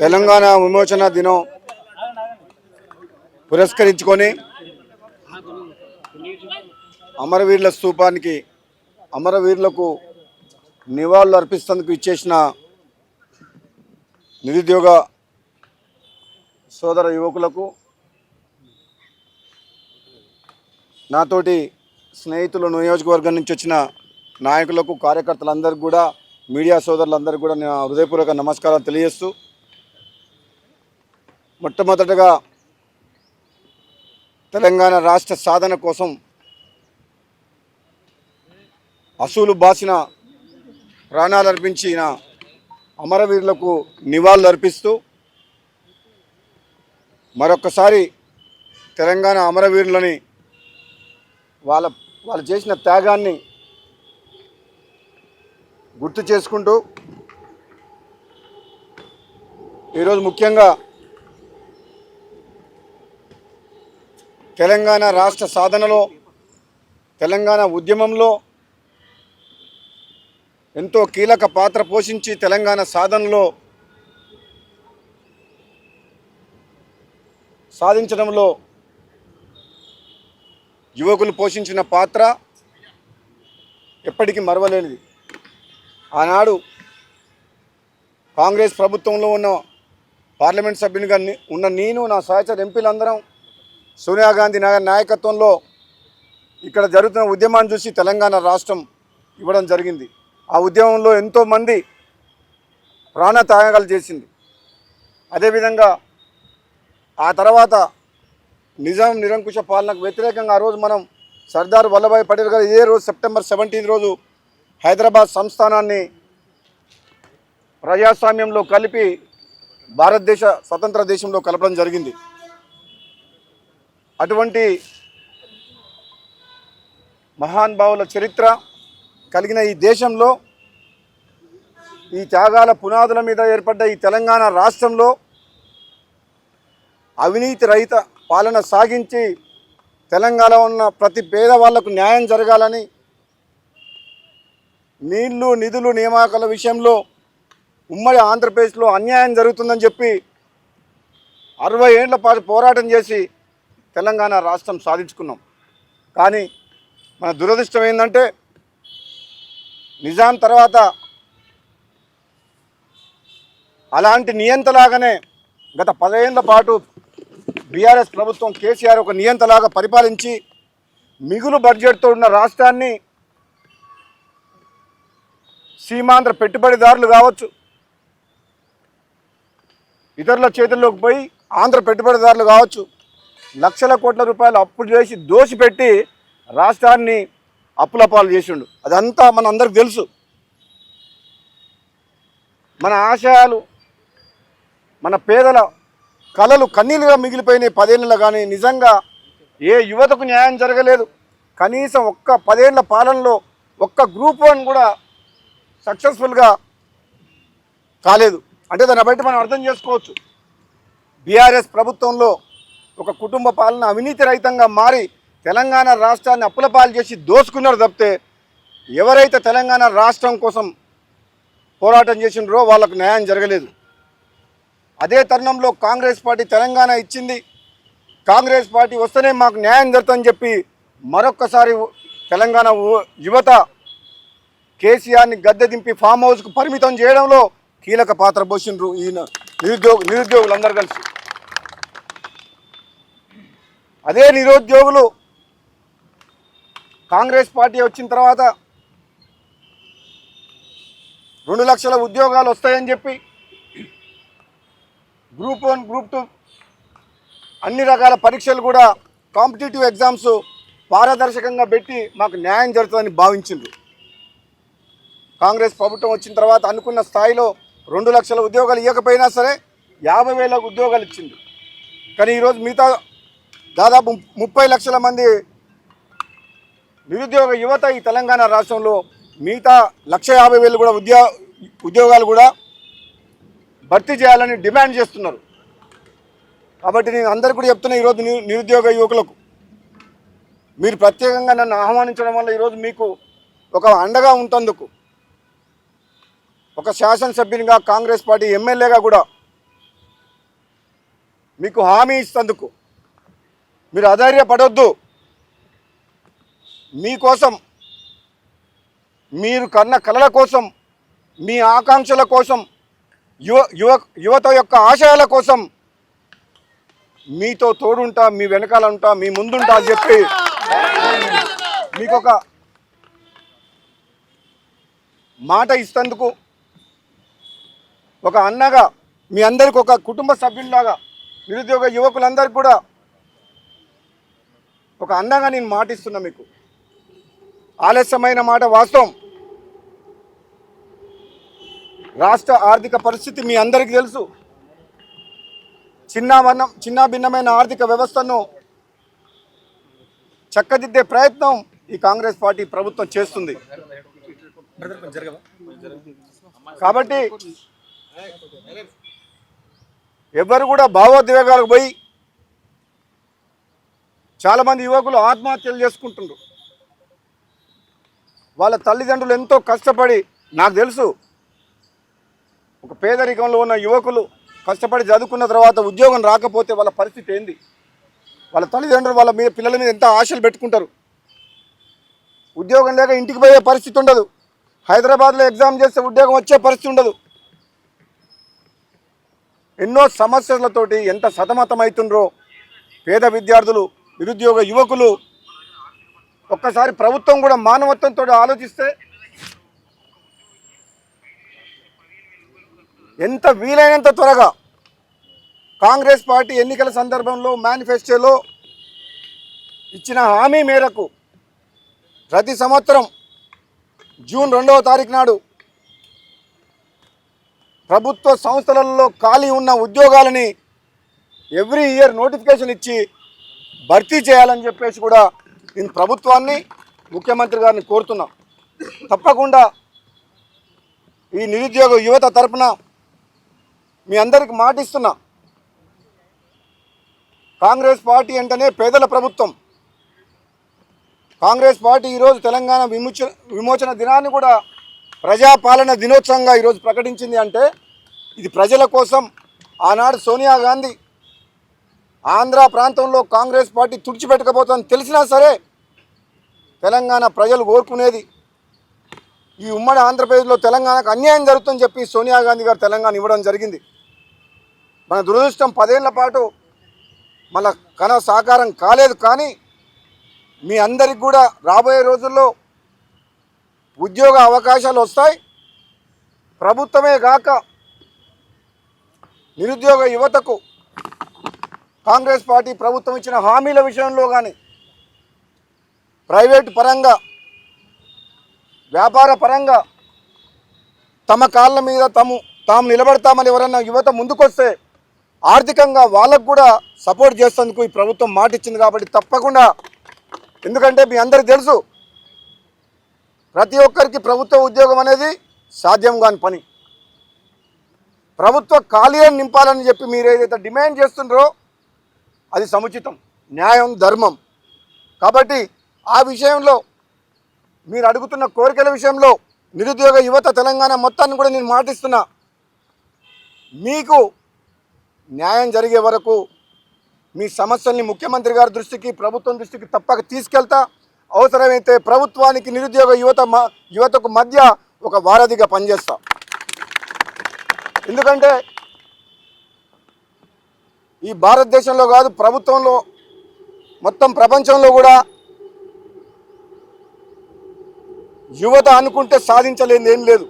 తెలంగాణ విమోచన దినం పురస్కరించుకొని అమరవీరుల స్థూపానికి అమరవీరులకు నివాళులు అర్పిస్తందుకు ఇచ్చేసిన నిరుద్యోగ సోదర యువకులకు నాతోటి స్నేహితులు నియోజకవర్గం నుంచి వచ్చిన నాయకులకు కార్యకర్తలందరికీ కూడా మీడియా సోదరులందరికీ కూడా నేను హృదయపూర్వక నమస్కారం తెలియజేస్తూ మొట్టమొదటగా తెలంగాణ రాష్ట్ర సాధన కోసం అసూలు బాసిన ప్రాణాలు అర్పించిన అమరవీరులకు నివాళులు అర్పిస్తూ మరొక్కసారి తెలంగాణ అమరవీరులని వాళ్ళ వాళ్ళు చేసిన త్యాగాన్ని గుర్తు చేసుకుంటూ ఈరోజు ముఖ్యంగా తెలంగాణ రాష్ట్ర సాధనలో తెలంగాణ ఉద్యమంలో ఎంతో కీలక పాత్ర పోషించి తెలంగాణ సాధనలో సాధించడంలో యువకులు పోషించిన పాత్ర ఎప్పటికీ మరవలేనిది. ఆనాడు కాంగ్రెస్ ప్రభుత్వంలో ఉన్న పార్లమెంట్ సభ్యునిగా ఉన్న నేను నా సహచర ఎంపీలందరం సోనియా గాంధీ నగర్ నాయకత్వంలో ఇక్కడ జరుగుతున్న ఉద్యమాన్ని చూసి తెలంగాణ రాష్ట్రం ఇవ్వడం జరిగింది. ఆ ఉద్యమంలో ఎంతోమంది ప్రాణత్యాగాలు చేసింది. అదేవిధంగా ఆ తర్వాత నిజాం నిరంకుశ పాలనకు వ్యతిరేకంగా ఆ రోజు మనం సర్దార్ వల్లభాయ్ పటేల్ గారు ఇదే రోజు సెప్టెంబర్ సెవెంటీన్ రోజు హైదరాబాద్ సంస్థానాన్ని ప్రజాస్వామ్యంలో కలిపి భారతదేశ స్వతంత్ర దేశంలో కలపడం జరిగింది. అటువంటి మహానుభావుల చరిత్ర కలిగిన ఈ దేశంలో ఈ త్యాగాల పునాదుల మీద ఏర్పడ్డ ఈ తెలంగాణ రాష్ట్రంలో అవినీతి రహిత పాలన సాగించి తెలంగాణలో ఉన్న ప్రతి పేదవాళ్ళకు న్యాయం జరగాలని నీళ్ళు నిధులు నియామకాల విషయంలో ఉమ్మడి ఆంధ్రప్రదేశ్లో అన్యాయం జరుగుతుందని చెప్పి అరవై ఏళ్ళ పాటు పోరాటం చేసి తెలంగాణ రాష్ట్రం సాధించుకున్నాం. కానీ మన దురదృష్టం ఏంటంటే నిజాం తర్వాత అలాంటి నియంతలాగానే గత పదేళ్ళ పాటు బీఆర్ఎస్ ప్రభుత్వం కేసీఆర్ ఒక నియంతలాగా పరిపాలించి మిగులు బడ్జెట్తో ఉన్న రాష్ట్రాన్ని సీమాంధ్ర పెట్టుబడిదారులు కావచ్చు. ఇతరుల చేతుల్లోకి పోయి ఆంధ్ర పెట్టుబడిదారులు కావచ్చు. లక్షల కోట్ల రూపాయలు అప్పులు చేసి దోసిపెట్టి రాష్ట్రాన్ని అప్పుల పాలు చేసిండు. అదంతా మన అందరికి తెలుసు. మన ఆశయాలు మన పేదల కళలు కన్నీలుగా మిగిలిపోయినాయి పదేళ్ళలో కానీ నిజంగా ఏ యువతకు న్యాయం జరగలేదు. కనీసం ఒక్క పదేళ్ళ పాలనలో ఒక్క గ్రూప్ వన్ కూడా సక్సెస్ఫుల్గా కాలేదు. అంటే దాన్ని బయట మనం అర్థం చేసుకోవచ్చు. బీఆర్ఎస్ ప్రభుత్వంలో ఒక కుటుంబ పాలన అవినీతి రహితంగా మారి తెలంగాణ రాష్ట్రాన్ని అప్పుల పాలు చేసి దోసుకున్నారు తప్పితే ఎవరైతే తెలంగాణ రాష్ట్రం కోసం పోరాటం చేసినారో వాళ్ళకు న్యాయం జరగలేదు. అదే తరుణంలో కాంగ్రెస్ పార్టీ తెలంగాణ ఇచ్చింది. కాంగ్రెస్ పార్టీ వస్తేనే మాకు న్యాయం జరుగుతుందని చెప్పి మరొక్కసారి తెలంగాణ యువత కేసీఆర్ని గద్దె దింపి ఫామ్ హౌస్కు పరిమితం చేయడంలో కీలక పాత్ర పోషిండ్రు ఈయన నిరుద్యోగ నిరుద్యోగులందరూ కలిసి. అదే నిరుద్యోగులు కాంగ్రెస్ పార్టీ వచ్చిన తర్వాత రెండు లక్షల ఉద్యోగాలు వస్తాయని చెప్పి గ్రూప్ వన్ గ్రూప్ టూ అన్ని రకాల పరీక్షలు కూడా కాంపిటేటివ్ ఎగ్జామ్స్ పారదర్శకంగా పెట్టి మాకు న్యాయం జరుగుతుందని భావించిండ్రు. కాంగ్రెస్ ప్రభుత్వం వచ్చిన తర్వాత అనుకున్న స్థాయిలో రెండు లక్షల ఉద్యోగాలు ఇవ్వకపోయినా సరే యాభై వేల ఉద్యోగాలు ఇచ్చింది కానీ ఈరోజు మిగతా దాదాపు ముప్పై లక్షల మంది నిరుద్యోగ యువత ఈ తెలంగాణ రాష్ట్రంలో మిగతా లక్ష యాభై వేలు కూడా ఉద్యో ఉద్యోగాలు కూడా భర్తీ చేయాలని డిమాండ్ చేస్తున్నారు. కాబట్టి నేను అందరు కూడా చెప్తున్నా ఈరోజు నిరుద్యోగ యువకులకు. మీరు ప్రత్యేకంగా నన్ను ఆహ్వానించడం వల్ల ఈరోజు మీకు ఒక అండగా ఉంటందుకు ఒక శాసనసభ్యునిగా కాంగ్రెస్ పార్టీ ఎమ్మెల్యేగా కూడా మీకు హామీ ఇస్తందుకు మీరు అధైర్యపడొద్దు. మీకోసం మీరు కన్న కలల కోసం మీ ఆకాంక్షల కోసం యువ యువ యువత యొక్క ఆశయాల కోసం మీతో తోడుంటా మీ వెనకాల ఉంటా మీ ముందుంటా అని చెప్పి మీకు ఒక మాట ఇస్తందుకు. ఒక అన్నగా మీ అందరికి ఒక కుటుంబ సభ్యుల్లాగా నిరుద్యోగ యువకులందరికీ కూడా ఒక అన్నగా నేను మాటిస్తున్నా మీకు. ఆలస్యమైన మాట వాస్తవం. రాష్ట్ర ఆర్థిక పరిస్థితి మీ అందరికీ తెలుసు. చిన్న వర్ణం చిన్న భిన్నమైన ఆర్థిక వ్యవస్థను చక్కదిద్దే ప్రయత్నం ఈ కాంగ్రెస్ పార్టీ ప్రభుత్వం చేస్తుంది. కాబట్టి ఎవరు కూడా భావోద్వేగాలకు పోయి చాలామంది యువకులు ఆత్మహత్యలు చేసుకుంటున్నారు వాళ్ళ తల్లిదండ్రులు ఎంతో కష్టపడి నాకు తెలుసు ఒక పేదరికంలో ఉన్న యువకులు కష్టపడి చదువుకున్న తర్వాత ఉద్యోగం రాకపోతే వాళ్ళ పరిస్థితి ఏంది? వాళ్ళ తల్లిదండ్రులు వాళ్ళ మీద పిల్లల మీద ఎంత ఆశలు పెట్టుకుంటారు? ఉద్యోగం లేక ఇంటికి పోయే పరిస్థితి ఉండదు. హైదరాబాద్లో ఎగ్జామ్ చేస్తే ఉద్యోగం వచ్చే పరిస్థితి ఉండదు. ఎన్నో సమస్యలతోటి ఎంత సతమతమవుతుండ్రో పేద విద్యార్థులు నిరుద్యోగ యువకులు ఒక్కసారి ప్రభుత్వం కూడా మానవత్వంతో ఆలోచిస్తే ఎంత వీలైనంత త్వరగా కాంగ్రెస్ పార్టీ ఎన్నికల సందర్భంలో మేనిఫెస్టోలో ఇచ్చిన హామీ మేరకు ప్రతి సంవత్సరం జూన్ రెండవ తారీఖు నాడు ప్రభుత్వ సంస్థలలో ఖాళీ ఉన్న ఉద్యోగాలని ఎవ్రీ ఇయర్ నోటిఫికేషన్ ఇచ్చి భర్తీ చేయాలని చెప్పేసి కూడా నేను ప్రభుత్వాన్ని ముఖ్యమంత్రి గారిని కోరుతున్నా. తప్పకుండా ఈ నిరుద్యోగ యువత తరపున మీ అందరికి మాటిస్తున్నా కాంగ్రెస్ పార్టీ అంటేనే పేదల ప్రభుత్వం. కాంగ్రెస్ పార్టీ ఈరోజు తెలంగాణ విమోచన విమోచన దినాన్ని కూడా ప్రజాపాలన దినోత్సవంగా ఈరోజు ప్రకటించింది అంటే ఇది ప్రజల కోసం ఆనాడు సోనియా గాంధీ ఆంధ్ర ప్రాంతంలో కాంగ్రెస్ పార్టీ తుడిచిపెట్టకపోతుందని తెలిసినా సరే తెలంగాణ ప్రజలు కోరుకునేది ఈ ఉమ్మడి ఆంధ్రప్రదేశ్లో తెలంగాణకు అన్యాయం జరుగుతుందని చెప్పి సోనియా గాంధీ గారు తెలంగాణ ఇవ్వడం జరిగింది. మన దురదృష్టం పదేళ్ళ పాటు మన కన సాకారం కాలేదు కానీ మీ అందరికి కూడా రాబోయే రోజుల్లో ఉద్యోగ అవకాశాలు వస్తాయి. ప్రభుత్వమే కాక నిరుద్యోగ యువతకు కాంగ్రెస్ పార్టీ ప్రభుత్వం ఇచ్చిన హామీల విషయంలో కానీ ప్రైవేటు పరంగా వ్యాపార పరంగా తమ కాళ్ళ మీద తాము తాము నిలబడతామని ఎవరన్నా యువత ముందుకొస్తే ఆర్థికంగా వాళ్ళకు కూడా సపోర్ట్ చేసేందుకు ఈ ప్రభుత్వం మాట ఇచ్చింది కాబట్టి తప్పకుండా. ఎందుకంటే మీ అందరికీ తెలుసు ప్రతి ఒక్కరికి ప్రభుత్వ ఉద్యోగం అనేది సాధ్యం కాని పని. ప్రభుత్వ ఖాళీలను నింపాలని చెప్పి మీరు ఏదైతే డిమాండ్ చేస్తుండ్రో అది సముచితం న్యాయం ధర్మం. కాబట్టి ఆ విషయంలో మీరు అడుగుతున్న కోరికల విషయంలో నిరుద్యోగ యువత తెలంగాణ మొత్తాన్ని కూడా నేను మాటిస్తున్నా. మీకు న్యాయం జరిగే వరకు మీ సమస్యల్ని ముఖ్యమంత్రి గారి దృష్టికి ప్రభుత్వం దృష్టికి తప్పక తీసుకెళ్తా. అవసరమైతే ప్రభుత్వానికి నిరుద్యోగ యువత మ- యువతకు మధ్య ఒక వారధిగా పనిచేస్తా. ఎందుకంటే ఈ భారతదేశంలో కాదు ప్రభుత్వంలో మొత్తం ప్రపంచంలో కూడా యువత అనుకుంటే సాధించలేని ఏం లేదు.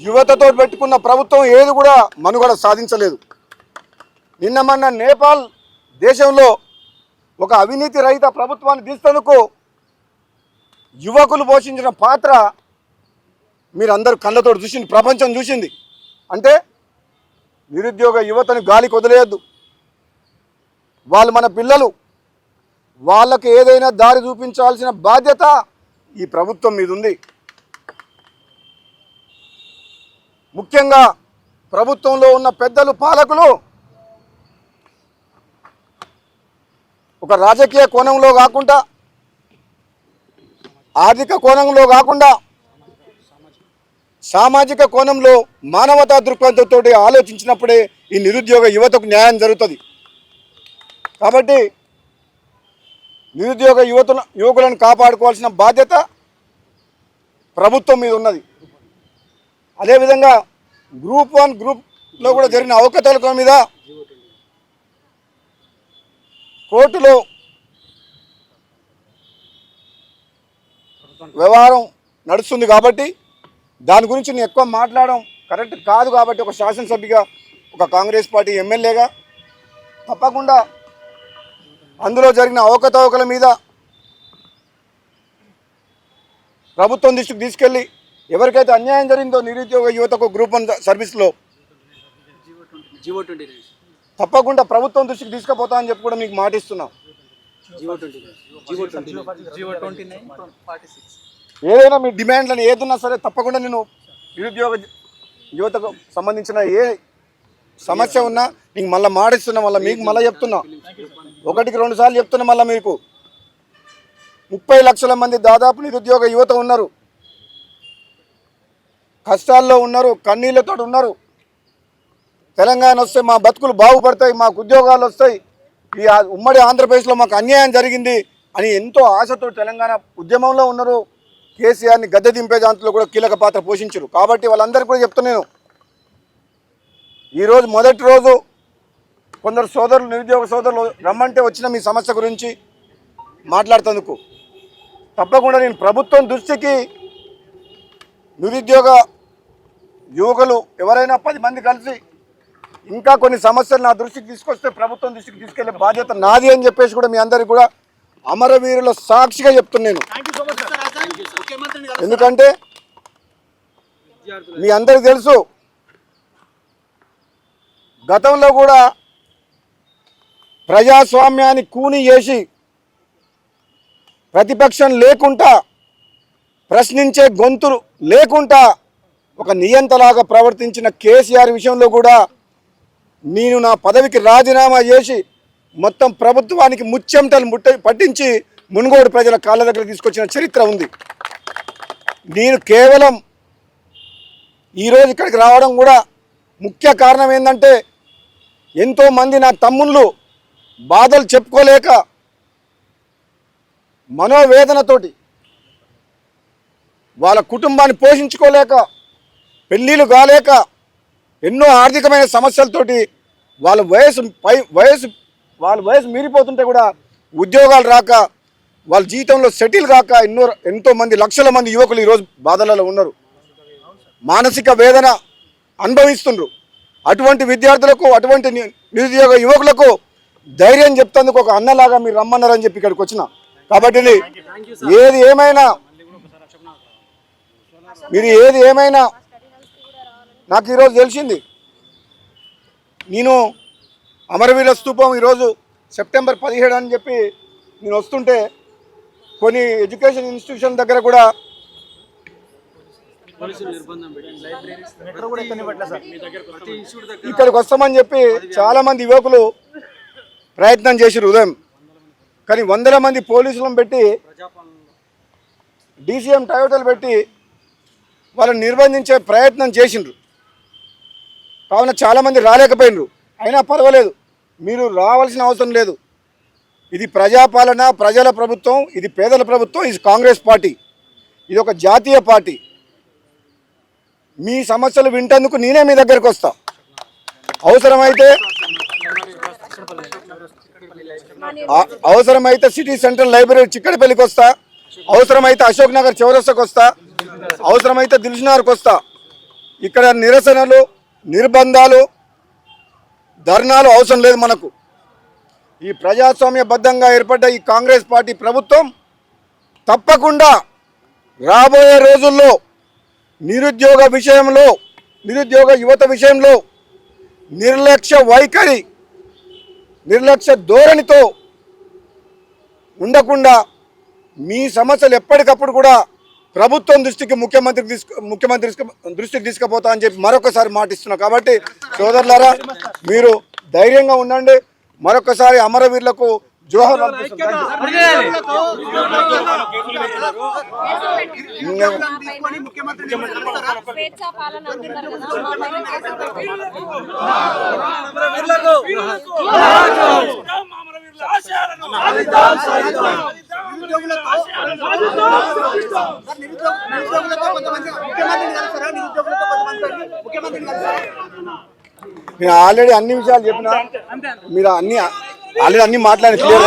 యువతతో పెట్టుకున్న ప్రభుత్వం ఏది కూడా మనుగడ సాధించలేదు. నిన్న మొన్న నేపాల్ దేశంలో ఒక అవినీతి రహిత ప్రభుత్వాన్ని తీసేందుకు యువకులు పోషించిన పాత్ర మీరందరూ కళ్ళతో చూసింది ప్రపంచం చూసింది. అంటే నిరుద్యోగ యువతని గాలికి వదిలేయద్దు. వాళ్ళు మన పిల్లలు. వాళ్ళకి ఏదైనా దారి చూపించాల్సిన బాధ్యత ఈ ప్రభుత్వం మీద ఉంది ముఖ్యంగా ప్రభుత్వంలో ఉన్న పెద్దలు పాలకులు ఒక రాజకీయ కోణంలో కాకుండా ఆర్థిక కోణంలో కాకుండా సామాజిక కోణంలో మానవతా దృక్పథంతో ఆలోచించినప్పుడే ఈ నిరుద్యోగ యువతకు న్యాయం జరుగుతుంది. కాబట్టి నిరుద్యోగ యువతుల యువకులను కాపాడుకోవాల్సిన బాధ్యత ప్రభుత్వం మీద ఉన్నది. అదేవిధంగా గ్రూప్ వన్ గ్రూప్లో కూడా జరిగిన అవకతవకల మీద కోర్టులో వ్యవహారం నడుస్తుంది కాబట్టి దాని గురించి నేను ఎక్కువ మాట్లాడడం కరెక్ట్ కాదు కాబట్టి ఒక శాసనసభ్యుగా ఒక కాంగ్రెస్ పార్టీ ఎమ్మెల్యేగా తప్పకుండా అందులో జరిగిన అవకతవకల మీద ప్రభుత్వం దృష్టికి తీసుకెళ్ళి ఎవరికైతే అన్యాయం జరిగిందో నిరుద్యోగ యువతకు గ్రూప్ వన్ సర్వీస్లో జీవో ట్వంటీ తప్పకుండా ప్రభుత్వం దృష్టికి తీసుకుపోతా అని చెప్పి కూడా మీకు మాటిస్తున్నాం. ఏదైనా మీ డిమాండ్లను ఏదున్నా సరే తప్పకుండా నేను నిరుద్యోగ యువతకు సంబంధించిన ఏ సమస్య ఉన్నా నీకు మళ్ళీ మాటిస్తున్నా మళ్ళీ మీకు మళ్ళీ చెప్తున్నా. ఒకటికి రెండు సార్లు చెప్తున్నా మళ్ళీ మీకు. ముప్పై లక్షల మంది దాదాపు నిరుద్యోగ యువత ఉన్నారు. కష్టాల్లో ఉన్నారు కన్నీళ్ళతో ఉన్నారు. తెలంగాణ వస్తే మా బతుకులు బాగుపడతాయి మాకు ఉద్యోగాలు వస్తాయి. ఈ ఆ- ఉమ్మడి ఆంధ్రప్రదేశ్లో మాకు అన్యాయం జరిగింది అని ఎంతో ఆశతో తెలంగాణ ఉద్యమంలో ఉన్నారు. కేసీఆర్ని గద్దె దింపే దాంట్లో కూడా కీలక పాత్ర పోషించరు. కాబట్టి వాళ్ళందరికీ కూడా చెప్తున్నాను ఈరోజు మొదటి రోజు కొందరు సోదరులు నిరుద్యోగ సోదరులు రమ్మంటే వచ్చిన మీ సమస్య గురించి మాట్లాడుతందుకు తప్పకుండా నేను ప్రభుత్వం దృష్టికి నిరుద్యోగ యువకులు ఎవరైనా పది మంది కలిసి ఇంకా కొన్ని సమస్యలు నా దృష్టికి తీసుకొస్తే ప్రభుత్వం దృష్టికి తీసుకెళ్ళే బాధ్యత నాది అని చెప్పేసి కూడా మీ అందరికి కూడా అమరవీరుల సాక్షిగా చెప్తున్నాను ఎందుకంటే మీ అందరికి తెలుసు గతంలో కూడా ప్రజాస్వామ్యాన్ని కూని చేసి ప్రతిపక్షం లేకుండా ప్రశ్నించే గొంతులు లేకుండా ఒక నియంతలాగా ప్రవర్తించిన కేసీఆర్ విషయంలో కూడా నేను నా పదవికి రాజీనామా చేసి మొత్తం ప్రభుత్వానికి ముచ్చెమటలు ముట్ట పట్టించి మునుగోడు ప్రజల కాళ్ళ దగ్గర తీసుకొచ్చిన చరిత్ర ఉంది. నేను కేవలం ఈరోజు ఇక్కడికి రావడం కూడా ముఖ్య కారణం ఏంటంటే ఎంతోమంది నా తమ్ముళ్ళు బాధలు చెప్పుకోలేక మనోవేదనతోటి వాళ్ళ కుటుంబాన్ని పోషించుకోలేక పెళ్ళిళ్ళు కాలేక ఎన్నో ఆర్థికమైన సమస్యలతోటి వాళ్ళ వయసు పై వయసు వాళ్ళ వయసు మీరిపోతుంటే కూడా ఉద్యోగాలు రాక వాళ్ళ జీవితంలో సెటిల్ కాక ఎన్నో ఎంతో మంది లక్షల మంది యువకులు ఈరోజు బాధలలో ఉన్నారు. మానసిక వేదన అనుభవిస్తుండ్రు. అటువంటి విద్యార్థులకు అటువంటి నిరుద్యోగ యువకులకు ధైర్యం చెప్తందుకు ఒక అన్నలాగా మీరు రమ్మన్నారని చెప్పి ఇక్కడికి వచ్చిన. కాబట్టి ఏది ఏమైనా మీరు ఏది ఏమైనా నాకు ఈరోజు తెలిసింది. నేను అమరవీర స్థూపం ఈరోజు సెప్టెంబర్ పదిహేడు అని చెప్పి నేను వస్తుంటే కొన్ని ఎడ్యుకేషన్ ఇన్స్టిట్యూషన్ దగ్గర కూడా ఇక్కడికి వస్తామని చెప్పి చాలామంది యువకులు ప్రయత్నం చేసిరు ఉదయం. కానీ వందల మంది పోలీసులను పెట్టి డీసీఎం టయోటలు పెట్టి వాళ్ళని నిర్బంధించే ప్రయత్నం చేసిండ్రు. కావున చాలామంది రాలేకపోయినరు. అయినా పర్వాలేదు. మీరు రావాల్సిన అవసరం లేదు. ఇది ప్రజాపాలన ప్రజల ప్రభుత్వం ఇది పేదల ప్రభుత్వం ఇది కాంగ్రెస్ పార్టీ. ఇది ఒక జాతీయ పార్టీ. మీ సమస్యలు వింటందుకు నేనే మీ దగ్గరికి వస్తా. అవసరమైతే అవసరమైతే సిటీ సెంట్రల్ లైబ్రరీ చిక్కడపల్లికి వస్తా. అవసరమైతే అశోక్ నగర్ చౌరస్తకు వస్తా. అవసరమైతే దిల్సునగర్కి వస్తా. ఇక్కడ నిరసనలు నిర్బంధాలు ధర్నాలు అవసరం లేదు మనకు. ఈ ప్రజాస్వామ్యబద్ధంగా ఏర్పడ్డ ఈ కాంగ్రెస్ పార్టీ ప్రభుత్వం తప్పకుండా రాబోయే రోజుల్లో నిరుద్యోగ విషయంలో నిరుద్యోగ యువత విషయంలో నిర్లక్ష్య వైఖరి నిర్లక్ష్య ధోరణితో ఉండకుండా మీ సమస్యలు ఎప్పటికప్పుడు కూడా ప్రభుత్వం దృష్టికి ముఖ్యమంత్రి తీసుకు ముఖ్యమంత్రి తీసుకు- దృష్టికి తీసుకుపోతా అని చెప్పి మరొకసారి మాటిస్తున్నా. కాబట్టి సోదరులారా మీరు ధైర్యంగా ఉండండి. మరొకసారి అమరవీరులకు జోహర్. నేను ఆల్రెడీ అన్ని విషయాలు చెప్పిన. మీరు అన్ని ఆల్రెడీ అన్ని మాట్లాడి క్లియర్